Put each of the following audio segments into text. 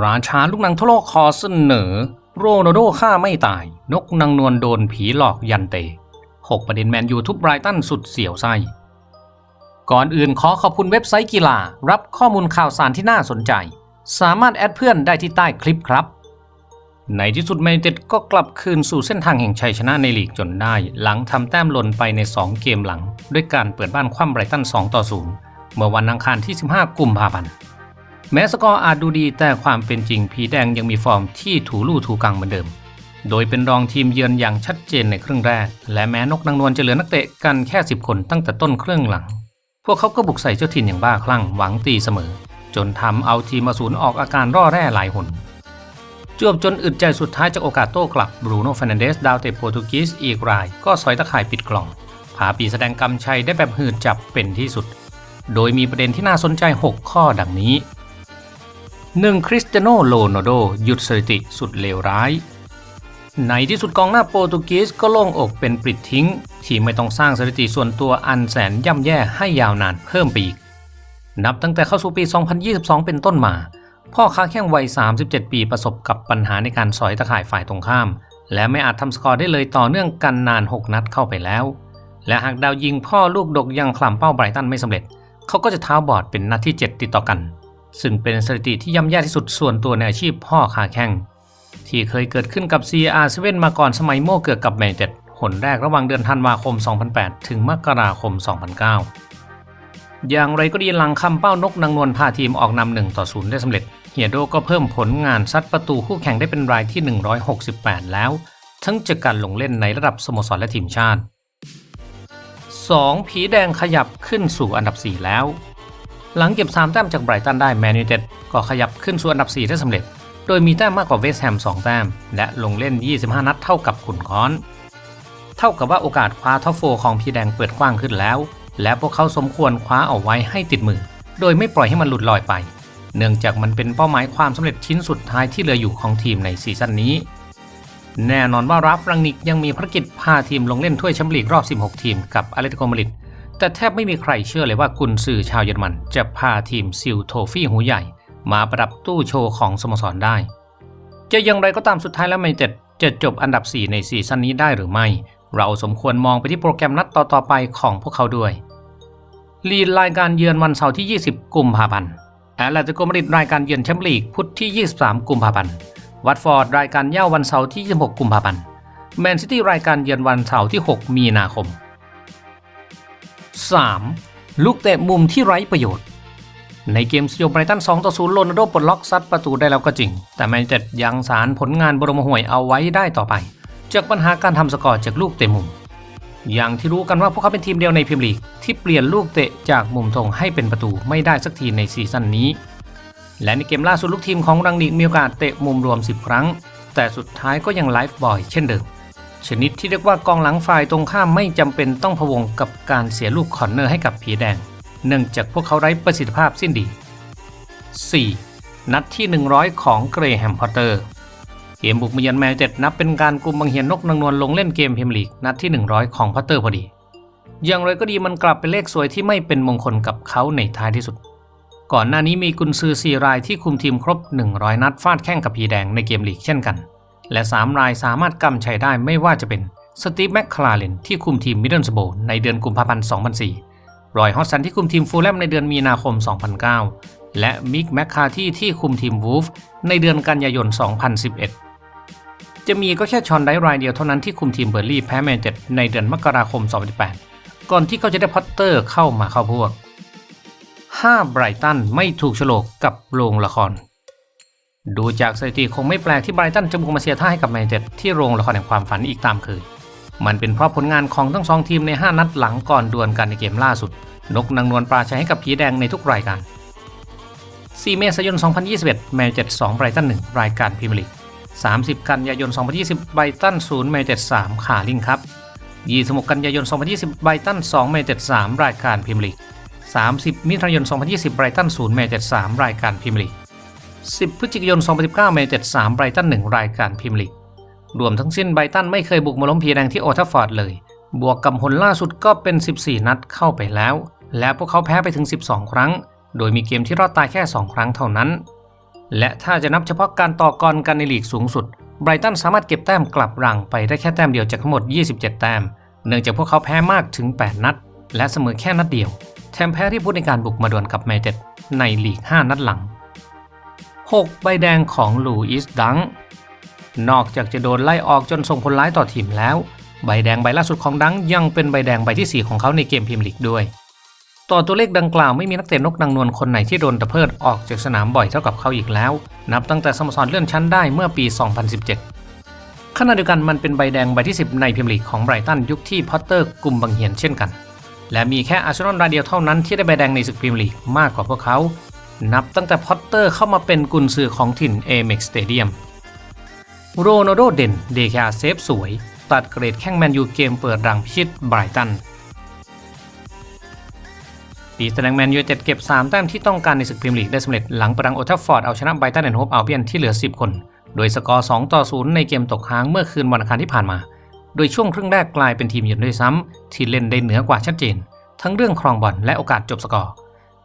ราชาลูกนังทั่วโลกขอเสนอ โรนัลโดฆ่าไม่ตาย นกนางนวลโดนผีหลอกยันเต6ประเด็นแมนยูทุบไบรตันสุดเสียวไส้ ก่อนอื่นขอขอบคุณเว็บไซต์กีฬา รับข้อมูลข่าวสารที่น่าสนใจ สามารถแอดเพื่อนได้ที่ใต้คลิปครับ ในที่สุดแมนเต็ดก็กลับคืนสู่เส้นทางแห่งชัยชนะในลีกจนได้ หลังทำแต้มหล่นไปใน 2 เกมหลัง ด้วยการเปิดบ้านคว่ำไบรตัน2ต่อ0เมื่อวันอังคารที่ 15 กุมภาพันธ์ แม้สกอร์อาจดูดีแต่ความเป็นจริงผีแดงยังมีฟอร์มที่ถูลู่ถูกังเหมือนเดิม โดยเป็นรองทีมเยือนอย่างชัดเจนในครึ่งแรก และแม้นกนางนวลจะเหลือนักเตะกันแค่ 10 คนตั้งแต่ต้นครึ่งหลัง พวกเขาก็บุกใส่เจ้าถิ่นอย่างบ้าคลั่งหวังตีเสมอ จนทำเอาทีมมาศูนย์ออกอาการร่อแร่หลายหนจวบจนอึดใจสุดท้ายจากโอกาสโต้กลับบรูโน่ฟรนันเดสดาวเตะโปรตุกีสอีกราย ก็สอยตะข่ายปิดกล่องผาปีแสดงกำชัยได้แบบหืดจับเป็นที่สุด โดยมีประเด็นที่น่าสนใจ 6 ข้อดังนี้ 1. คริสเตียโนโรนโด หยุดสถิติสุดเลวร้าย ในที่สุดกองหน้าโปรตุเกสก็โล่งอกเป็นปลิดทิ้ง ที่ไม่ต้องสร้างสถิติส่วนตัวอันแสนย่ำแย่ให้ยาวนานเพิ่มไปอีก นับตั้งแต่เข้าสู่ปี 2022 เป็นต้นมา พ่อค้าแข้งวัย 37 ปีประสบกับปัญหาในการสอยตะข่ายฝ่ายตรงข้าม และไม่อาจทำสกอร์ได้เลยต่อเนื่องกันนาน 6 นัดเข้าไปแล้ว และหากดาวยิงพ่อลูกดกยังคลำเป้าไบรตันไม่สำเร็จ เขาก็จะเท้าบอดเป็นนัดที่ 7 ติดต่อกัน ซึ่งเป็นสถิติที่ย่ำแย่ที่สุดส่วนตัวในอาชีพพ่อค้าแข้งที่เคยเกิดขึ้นกับ CR7 มาก่อนสมัยโม่เกิดกับแมนเต็ดหนแรกระหว่างเดือนธันวาคม 2008 ถึงมกราคม 2009 อย่างไรก็ดีหลังคำเป้านกนางนวลพาทีมออกนำ1ต่อ0ได้สำเร็จ เฮียโดก็เพิ่มผลงานซัดประตูคู่แข่งได้เป็นรายที่ 168 แล้ว ทั้งจากการลงเล่นในระดับสโมสรและทีมชาติ 2. ผีแดงขยับขึ้นสู่อันดับ 4 แล้ว หลังเก็บ 3 แต้มจากไบรตันได้แมนยูเต็ดก็ขยับขึ้นสู่อันดับ 4 ได้สำเร็จ โดยมีแต้มมากกว่าเวสต์แฮม 2 แต้ม และลงเล่น 25 นัดเท่ากับขุนค้อน เท่ากับว่าโอกาสคว้าท็อปโฟของพีแดงเปิดกว้างขึ้นแล้ว และพวกเขาสมควรคว้าเอาไว้ให้ติดมือ โดยไม่ปล่อยให้มันหลุดลอยไป เนื่องจากมันเป็นเป้าหมายความสำเร็จชิ้นสุดท้ายที่เหลืออยู่ของทีมในซีซั่นนี้ แน่นอนว่าราฟรังนิกยังมีภารกิจพาทีมลงเล่นถ้วยแชมเปี้ยนลีกรอบ 16 ทีมกับอาเลติโกมาริด แต่แทบไม่มีใครเชื่อเลยว่ากุนซือชาวเยอรมันจะพาทีมซิลโทฟี่หูใหญ่ มาประดับตู้โชว์ของสโมสรได้ จะอย่างไรก็ตามสุดท้ายแล้วแมนเต็ดจะจบอันดับ 4 ในซีซั่นนี้ได้หรือไม่ เราสมควรมองไปที่โปรแกรมนัดต่อๆไปของพวกเขาด้วย ลีดรายการเยือนวันเสาร์ที่ 20 กุมภาพันธ์แอตเลติโกมาดริดรายการเยือนแชมเปี้ยนลีกพุธที่ 23 กุมภาพันธ์วัตฟอร์ดรายการเย่าวันเสาร์ที่ 26 กุมภาพันธ์แมนซิตี้รายการเยือนวันเสาร์ที่ 6 มีนาคม 3. ลูกเตะมุมที่ไร้ประโยชน์ ในเกมสยบไบรตัน2ต่อ0โรนัลโดปลดล็อกซัดประตูได้แล้วก็จริง แต่แมนยูไนเต็ดยังสารผลงานบรมห่วยเอาไว้ได้ต่อไป จากปัญหาการทำสกอร์จากลูกเตะมุม อย่างที่รู้กันว่าพวกเขาเป็นทีมเดียวในพรีเมียร์ลีกที่เปลี่ยนลูกเตะจากมุมตรงให้เป็นประตูไม่ได้สักทีในซีซั่นนี้ และในเกมล่าสุดลูกทีมของรังนิกมีโอกาสเตะมุมรวม 10 ครั้ง แต่สุดท้ายก็ยังไลฟ์บอยเช่นเดิม ชนิดที่เรียกว่ากองหลังฝ่ายตรงข้ามไม่จำเป็นต้องพะวงกับการเสียลูกคอร์เนอร์ให้กับผีแดง เนื่องจากพวกเขาไร้ประสิทธิภาพสิ้นดี 4. นัดที่ 100 ของเกรแฮมพอตเตอร์ เกมบุกมายือนแมนเต็ดนับเป็นการกลุ่มบังเหียนนกนางนวลลงเล่นเกมพรีเมียร์ลีกนัดที่ 100 ของพอตเตอร์พอดี อย่างไรก็ดีมันกลับเป็นเลขสวยที่ไม่เป็นมงคลกับเขาในท้ายที่สุด ก่อนหน้านี้มีกุนซือซีรายที่คุมทีมครบ 100 นัดฟาดแข้งกับผีแดงในเกมลีกเช่นกัน และ 3 รายสามารถกำชัยได้ไม่ว่าจะเป็นสตีฟแมคคลาเรนที่คุมทีมมิดเดิลสโบในเดือนกุมภาพันธ์ 2004 รอยฮอสันที่คุมทีมฟูลแลมในเดือนมีนาคม 2009 และมิกแมคคาที่ที่คุมทีมวูฟในเดือนกันยายน 2011 จะมีก็แค่ชอนได้รายเดียวเท่านั้นที่คุมทีมเบอร์ลี่แพ้แมนเชสเตอร์ในเดือนมกราคม 2018 ก่อนที่เขาจะได้พอตเตอร์เข้ามาเข้าพวก 5 ไบรตันไม่ถูกโฉลกกับโรงละคร ดูจากสถิติคงไม่แปลกที่ไบรตันจะบุกมาเสียท่าให้กับแมนเชสเตอร์ที่โรงละครแห่งความฝันอีกตามเคย มันเป็นเพราะผลงานของทั้งสองทีมใน 5 นัดหลังก่อนดวลกันในเกมล่าสุด นกนางนวลปราชัยให้กับผีแดงในทุกรายการ 4 เมษายน 2021 แมนเชสเตอร์2ไบรตัน 1 รายการพรีเมียร์ลีก 30 กันยายน 2020 ไบรตัน 0 แมนเชสเตอร์ 3 ขาลิงครับ 26 กันยายน 2020 ไบรตัน 2 แมนเชสเตอร์ 3 รายการพรีเมียร์ลีก 30 มิถุนายน 2020 ไบรตัน 0 แมนเชสเตอร์ 3 รายการพรีเมียร์ลีก 10 พฤศจิกายน 2019 แมนเชสเตอร์3ไบรตัน 1 รายการพรีเมียร์ลีก รวมทั้งสิ้นไบรตันไม่เคยบุกมาล้มพีแดงที่โอทัฟฟอร์ดเลย บวกกับผลล่าสุดก็เป็น 14 นัดเข้าไปแล้ว และพวกเขาแพ้ไปถึง 12 ครั้ง โดยมีเกมที่รอดตายแค่ 2 ครั้งเท่านั้น และถ้าจะนับเฉพาะการต่อกรกันในลีกสูงสุด ไบรตันสามารถเก็บแต้มกลับรังไปได้แค่แต้มเดียวจากทั้งหมด 27 แต้ม เนื่องจากพวกเขาแพ้มากถึง 8 นัด และเสมอแค่นัดเดียว แถมแพ้ที่พูดในการบุกมาดวลกับแมนเต็ดในลีก 5 นัดหลัง 6 ใบแดงของลูอิสดัง นอกจากจะโดนไล่ออกจนส่งผลร้ายต่อทีมแล้ว ใบแดงใบล่าสุดของดังยังเป็นใบแดงใบที่ 4 ของเขาในเกมพรีเมียร์ลีกด้วย ต่อตัวเลขดังกล่าวไม่มีนักเตะนกนางนวลคนไหนที่โดนตะเพิดออกจากสนามบ่อยเท่ากับเขาอีกแล้ว นับตั้งแต่สโมสรเลื่อนชั้นได้เมื่อปี 2017 ขณะเดียวกันมันเป็นใบแดงใบที่ 10 ในพรีเมียร์ลีกของไบรตันยุคที่พอตเตอร์กลุ่มบังเหียนเช่นกันและมีแค่อาร์เซนอลรายเดียวเท่านั้นที่ได้ใบแดงในศึกพรีเมียร์ลีกมากกว่าพวกเขา นับตั้งแต่พอตเตอร์เข้ามาเป็นกุนซือของถิ่นเอเม็กสเตเดียมโรนัลโดเด่นเดคาเซฟสวย ตัดเกรดแข้งแมนยูเกมเปิดรังพิชิตไบรตันปีแสดงแมนยูเต็ดเก็บ 3 แต้มที่ต้องการในศึกพรีเมียร์ลีกได้สำเร็จหลังประดังโอทัฟฟอร์ดเอาชนะไบรตันแอนด์โฮปอัลเบียนที่เหลือ 10 คน โดยสกอร์ 2 ต่อ 0 ในเกมตกค้างเมื่อคืนวันอังคารที่ผ่านมา โดยช่วงครึ่งแรกกลายเป็นทีมเยือนด้วยซ้ำที่เล่นได้เหนือกว่าชัดเจน ทั้งเรื่องครองบอลและโอกาสจบสกอร์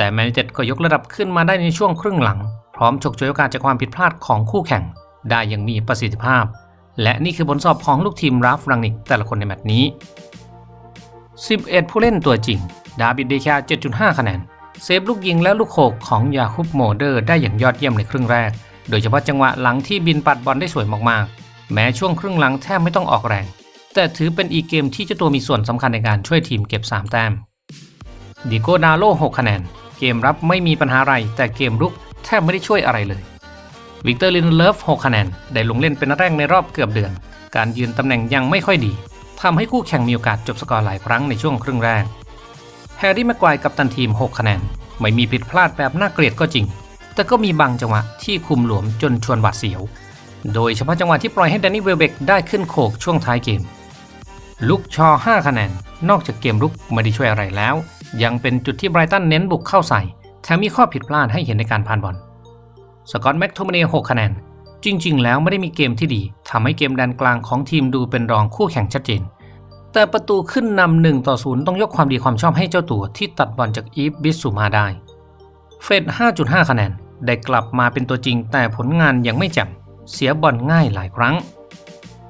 แต่แมนยูเต็ดก็ยกระดับขึ้นมาได้ในช่วงครึ่งหลัง พร้อมฉกฉวยโอกาสจากความผิดพลาดของคู่แข่ง ได้อย่างมีประสิทธิภาพ และนี่คือบทสอบของลูกทีมราฟรังนิกแต่ละคนในแมตช์นี้ 11 ผู้เล่นตัวจริง ดาบิดเดคา7.5 คะแนน เซฟลูกยิงและลูกโขกของยาคุปโมเดอร์ได้อย่างยอดเยี่ยมในครึ่งแรก โดยเฉพาะจังหวะหลังที่บินปัดบอลได้สวยมากๆ แม้ช่วงครึ่งหลังแทบไม่ต้องออกแรง แต่ถือเป็นอีกเกมที่เจ้าตัวมีส่วนสำคัญในการช่วยทีมเก็บ 3 แต้มดิโกดาโล 6 คะแนน เกมรับไม่มีปัญหาอะไร แต่เกมรุกแทบไม่ได้ช่วยอะไรเลยวิกเตอร์ลินเลฟ6คะแนนได้ลงเล่นเป็นนัดแรกในรอบเกือบเดือน การยืนตำแหน่งยังไม่ค่อยดีทำให้คู่แข่งมีโอกาสจบสกอร์หลายครั้งในช่วงครึ่งแรกแฮร์รี่แม็กควายกับตันทีม 6 คะแนน ไม่มีผิดพลาดแบบน่าเกลียดก็จริง แต่ก็มีบางจังหวะที่คุมหลวมจนชวนหวาดเสียว โดยเฉพาะจังหวะที่ปล่อยให้แดนนี่เวลเบกได้ขึ้นโขกช่วงท้ายเกม ลุกชอ 5 คะแนน นอกจากเกมลุกไม่ได้ช่วยอะไรแล้ว ยังเป็นจุดที่ไบรตันเน้นบุกเข้าใส่แถมมีข้อผิดพลาดให้เห็นในการผ่านบอลสกอตแม็กโทมเน่6คะแนน จริง ๆ แล้วไม่ได้มีเกมที่ดีทำให้เกมแดนกลางของทีมดูเป็นรองคู่แข่งชัดเจน แต่ประตูขึ้นนำหนึ่งต่อศูนย์ต้องยกความดีความชอบให้เจ้าตัวที่ตัดบอลจากอีฟบิสซูมาได้ เฟด 5.5 คะแนน ได้กลับมาเป็นตัวจริงแต่ผลงานยังไม่แจ่มเสียบอลง่ายหลายครั้ง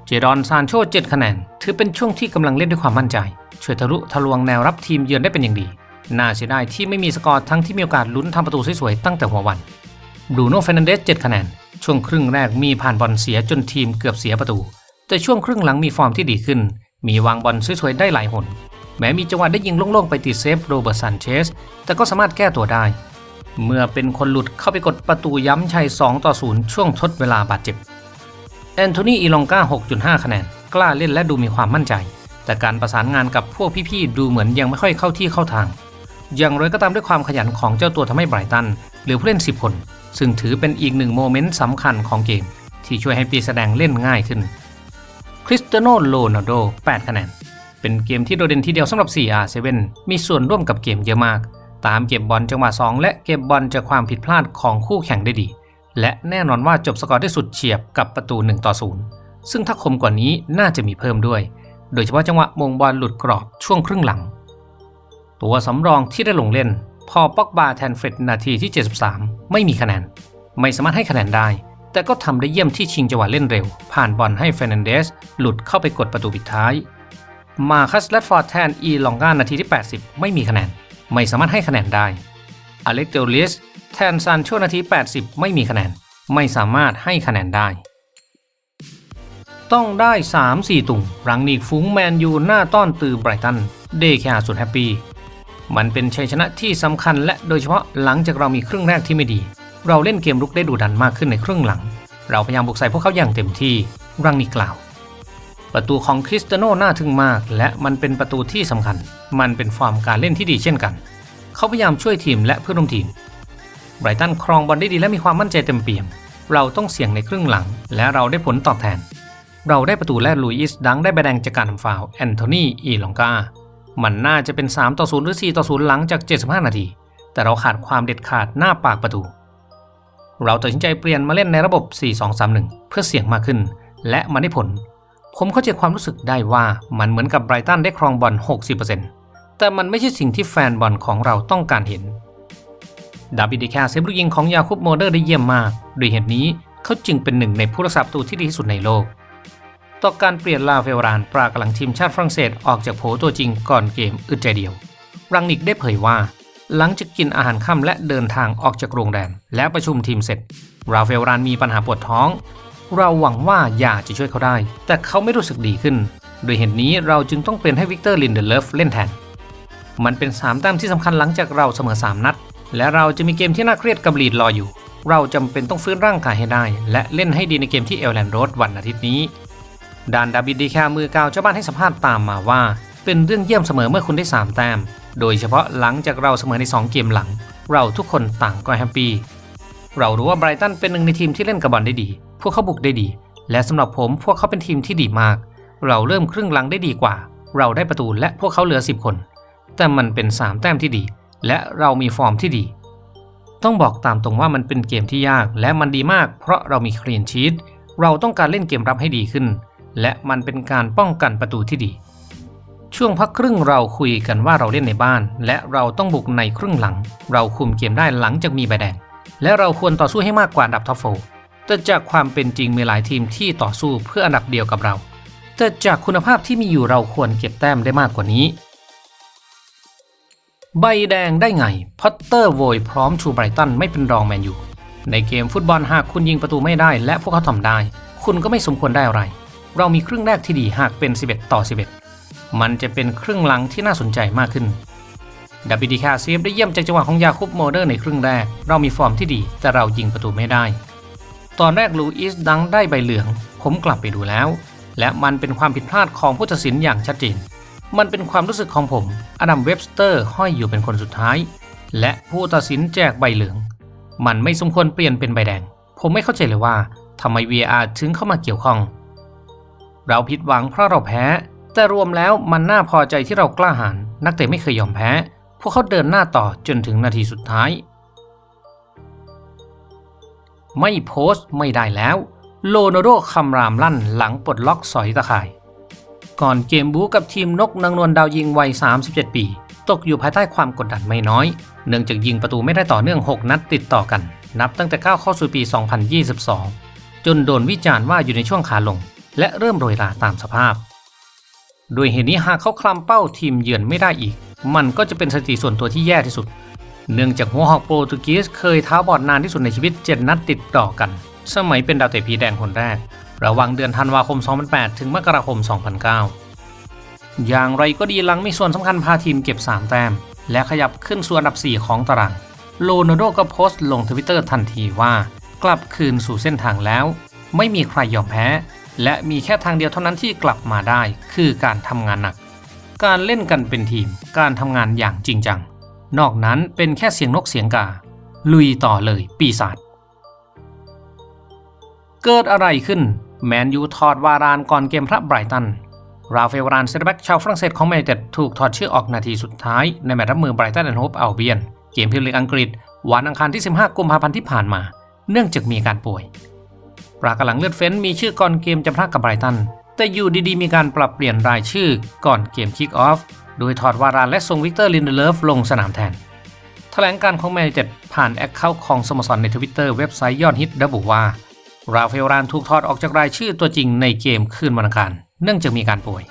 เจดอนซานโช7คะแนน ถือเป็นช่วงที่กำลังเล่นด้วยความมั่นใจ ช่วยทะลุทะลวงแนวรับทีมเยือนได้เป็นอย่างดี น่าเสียดายที่ไม่มีสกอร์ทั้งที่มีโอกาสลุ้นทำประตูสวยๆตั้งแต่หัววันบรูโน่เฟรนันเดส7คะแนน ช่วงครึ่งแรกมีผ่านบอลเสียจนทีมเกือบเสียประตู แต่ช่วงครึ่งหลังมีฟอร์มที่ดีขึ้น มีวางบอลสวยๆได้หลายหน แม้มีจังหวะได้ยิงโล่งๆไปติดเซฟโรเบิร์ตซันเชส แต่ก็สามารถแก้ตัวได้ เมื่อเป็นคนหลุดเข้าไปกดประตูย้ำชัย 2 ต่อ 0 ช่วงทดเวลาบาดเจ็บแอนโทนีอีลองกา6.5 คะแนน กล้าเล่นและดูมีความมั่นใจ แต่การประสานงานกับพวกพี่ๆดูเหมือนยังไม่ค่อยเข้าที่เข้าทาง อย่างไรก็ตามด้วยความขยันของเจ้าตัวทำให้ไบรตันเหลือผู้เล่น 10 คน ซึ่งถือเป็นอีกหนึ่งโมเมนต์สำคัญของเกม ที่ช่วยให้ปีแสดงเล่นง่ายขึ้นคริสเตโนโรนัลโด 8 คะแนน เป็นเกมที่โดดเด่นทีเดียวสำหรับ 4R7 มีส่วนร่วมกับเกมเยอะมาก ตามเก็บบอลจังหวะ 2 และเก็บบอลจากความผิดพลาดของคู่แข่งได้ดี และแน่นอนว่าจบสกอร์ได้สุดเฉียบกับประตู 1 ต่อ 0 ซึ่งถ้าคมกว่านี้น่าจะมีเพิ่มด้วย โดยเฉพาะจังหวะมงบอลหลุดกรอบช่วงครึ่งหลัง ตัวสำรองที่ได้ลงเล่น พอปอกบาแทนเฟรดนาทีที่ 73 ไม่มีคะแนน ไม่สามารถให้คะแนนได้ แต่ก็ทำได้เยี่ยมที่ชิงจังหวะเล่นเร็ว ผ่านบอลให้เฟรนันเดสหลุดเข้าไปกดประตูปิดท้าย มาคัสแลดฟอร์ดแทนอีลองกานาทีที่ 80 ไม่มีคะแนน ไม่สามารถให้คะแนนได้อเล็กเดลลิสแทนซานโชนาที 80 ไม่มีคะแนน ไม่สามารถให้คะแนนได้ ต้องได้ 3-4 ตุ่งรังนีกฟุ้งแมนยูหน้าต้อนตือไบรตัน เดแคาสุดแฮปปี้มันเป็นชัยชนะที่สำคัญและโดยเฉพาะหลังจากเรามีครึ่งแรกที่ไม่ดี เราเล่นเกมรุกได้ดุดันมากขึ้นในครึ่งหลัง เราพยายามบุกใส่พวกเขาอย่างเต็มที่รังนีกล่าว ประตูของคริสเตโนน่าทึ่งมาก และมันเป็นประตูที่สำคัญ มันเป็นฟอร์มการเล่นที่ดีเช่นกัน เขาพยายามช่วยทีมและเพื่อนร่วมทีมไบรตันครองบอลได้ดีและมีความมั่นใจเต็มเปี่ยม เราต้องเสี่ยงในครึ่งหลัง และเราได้ผลตอบแทน เราได้ประตูและลุยส์ดังได้ใบแดงจากการทำฟาวแอนโทนีอีลองกา มันน่าจะเป็น 3 ต่อ 0 หรือ 4 ต่อ 0 หลังจาก 75 นาที แต่เราขาดความเด็ดขาดหน้าปากประตู เราตัดสินใจเปลี่ยนมาเล่นในระบบ 4-2-3-1 เพื่อเสี่ยงมากขึ้น และมันได้ผล ผมเข้าใจความรู้สึกได้ว่ามันเหมือนกับไบรตันได้ครองบอล 60%แต่มันไม่ใช่สิ่งที่แฟนบอลของเราต้องการเห็นดาบิดเดแคเซฟลูกยิงของยาคุบโมเดอร์ได้เยี่ยมมากด้วยเหตุนี้เขาจึงเป็นหนึ่งในผู้รักษาประตูที่ดีที่สุดในโลก ต่อการเปลี่ยนลาเฟลรานปรากำลังทีมชาติฝรั่งเศสออกจากโผตัวจริงก่อนเกมอึดใจเดียว รังนิกได้เผยว่า หลังจากกินอาหารค่ำและเดินทางออกจากโรงแรมและประชุมทีมเสร็จราเฟลรานมีปัญหาปวดท้อง เราหวังว่ายาจะช่วยเขาได้ แต่เขาไม่รู้สึกดีขึ้น โดยเหตุนี้เราจึงต้องเปลี่ยนให้วิกเตอร์ลินเดเลฟเล่นแทน มันเป็น3แต้มที่สำคัญหลังจากเราเสมอ3นัด และเราจะมีเกมที่น่าเครียดกับลีดรออยู่ เราจำเป็นต้องฟื้นร่างกายให้ได้ และเล่นให้ดีในเกมที่เอลแลนด์โรดวันอาทิตย์นี้ ดานดาบิดดีแคามือกาวเจ้าบ้านให้สัมภาษณ์ตามมาว่า เป็นเรื่องเยี่ยมเสมอเมื่อคุณได้ 3 แต้ม โดยเฉพาะหลังจากเราเสมอใน 2 เกมหลัง เราทุกคนต่างก็แฮปปี้เรารู้ว่าไบรตันเป็นหนึ่งในทีมที่เล่นกับบอลได้ดี พวกเขาบุกได้ดี และสำหรับผมพวกเขาเป็นทีมที่ดีมาก เราเริ่มครึ่งหลังได้ดีกว่า เราได้ประตูและพวกเขาเหลือ 10 คน แต่มันเป็น 3 แต้มที่ดี และเรามีฟอร์มที่ดี ต้องบอกตามตรงว่ามันเป็นเกมที่ยากและมันดีมาก เพราะเรามีคลีนชีตเราต้องการเล่นเกมรับให้ดีขึ้น และมันเป็นการป้องกันประตูที่ดี ช่วงพักครึ่งเราคุยกันว่าเราเล่นในบ้าน และเราต้องบุกในครึ่งหลัง เราคุมเกมได้หลังจากมีใบแดง และเราควรต่อสู้ให้มากกว่าอันดับท็อปโฟร์แต่จากความเป็นจริงมีหลายทีมที่ต่อสู้เพื่ออันดับเดียวกับเรา แต่จากคุณภาพที่มีอยู่เราควรเก็บแต้มได้มากกว่านี้ ใบแดงได้ไง พอตเตอร์โวยพร้อมชูไบรตันไม่เป็นรองแมนยูในเกมฟุตบอลหากคุณยิงประตูไม่ได้ และพวกเขาทำได้ คุณก็ไม่สมควรได้อะไร เรามีครึ่งแรกที่ดีหากเป็น 11 ต่อ 11 มันจะเป็นครึ่งหลังที่น่าสนใจมากขึ้นดับบิดีคาเซฟได้เยี่ยมจากจังหวะของยาคุบโมเดอร์ในครึ่งแรก เรามีฟอร์มที่ดีแต่เรายิงประตูไม่ได้ ตอนแรกลูอิสดังได้ใบเหลือง ผมกลับไปดูแล้ว และมันเป็นความผิดพลาดของผู้ตัดสินอย่างชัดเจน มันเป็นความรู้สึกของผม อดัมเว็บสเตอร์ห้อยอยู่เป็นคนสุดท้าย และผู้ตัดสินแจกใบเหลือง มันไม่สมควรเปลี่ยนเป็นใบแดง ผมไม่เข้าใจเลยว่าทำไม VR ถึงเข้ามาเกี่ยวข้อง เราผิดหวังเพราะเราแพ้ แต่รวมแล้วมันน่าพอใจที่เรากล้าหาญนักเตะไม่เคยยอมแพ้ พวกเขาเดินหน้าต่อจนถึงนาทีสุดท้าย ไม่โพสต์ไม่ได้แล้ว โลโนโดคำรามลั่นหลังปลดล็อกสอยตะข่าย ก่อนเกมบู๊กับทีมนกนางนวลดาวยิงวัย 37 ปี ตกอยู่ภายใต้ความกดดันไม่น้อย เนื่องจากยิงประตูไม่ได้ต่อเนื่อง 6 นัดติดต่อกัน นับตั้งแต่ก้าวเข้าสู่ปี 2022 จนโดนวิจารณ์ว่าอยู่ในช่วงขาลง และเริ่มโรยราตามสภาพโดยเหตุนี้หากเขาคลำเป้าทีมเยือนไม่ได้อีก มันก็จะเป็นสถิติส่วนตัวที่แย่ที่สุด เนื่องจากหัวหอกโปรตุเกสเคยเท้าบอดนานที่สุดในชีวิต 7 นัดติดต่อกัน สมัยเป็นดาวเตะผีแดงคนแรก ระหว่างเดือนธันวาคม 2008 ถึงมกราคม 2009 อย่างไรก็ดีลังมีส่วนสำคัญพาทีมเก็บ 3 แต้ม และขยับขึ้นสู่อันดับ 4 ของตาราง โลโนโดก็โพสต์ลงทวิตเตอร์ทันทีว่ากลับคืนสู่เส้นทางแล้ว ไม่มีใครยอมแพ้ และมีแค่ทางเดียวเท่านั้นที่กลับมาได้ คือการทำงานหนัก การเล่นกันเป็นทีม การทำงานอย่างจริงจัง นอกนั้นเป็นแค่เสียงนกเสียงกา ลุยต่อเลยปีศาจ เกิดอะไรขึ้น แมนยูถอดวารานก่อนเกมพระไบรตัน ราฟาเอลวารานเซตอร์แบ็กชาวฝรั่งเศสของแมนยูเต็ดถูกถอดชื่อออกนาทีสุดท้ายในแมตช์รับมือไบรตันแอนด์โฮปอัลเบียน เกมพรีเมียร์ลีกอังกฤษวันอังคารที่ 15 กุมภาพันธ์ที่ผ่านมา เนื่องจากมีการป่วย ปรากหลังเลือดเฟ้นมีชื่อก่อนเกมจะพลาดกับไบรตัน แต่อยู่ดีๆ มีการปรับเปลี่ยนรายชื่อก่อนเกมคิกออฟ โดยถอดวารานและส่งวิกเตอร์ลินเดเลฟลงสนามแทน แถลงการของแมนเต็ดผ่านแอคเคาท์ของสโมสรในทวิตเตอร์เว็บไซต์ยอดฮิตระบุว่า ราฟาเอลรานถูกถอดออกจากรายชื่อตัวจริงในเกมคืนวันอังคาร เนื่องจากมีการป่วย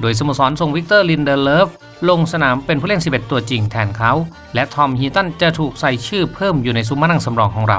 โดยสโมสรส่งวิกเตอร์ลินเดเลฟลงสนามเป็นผู้เล่น 11 ตัวจริงแทนเขา และทอมฮีตันจะถูกใส่ชื่อเพิ่มอยู่ในซุ้มมานั่งสำรองของเรา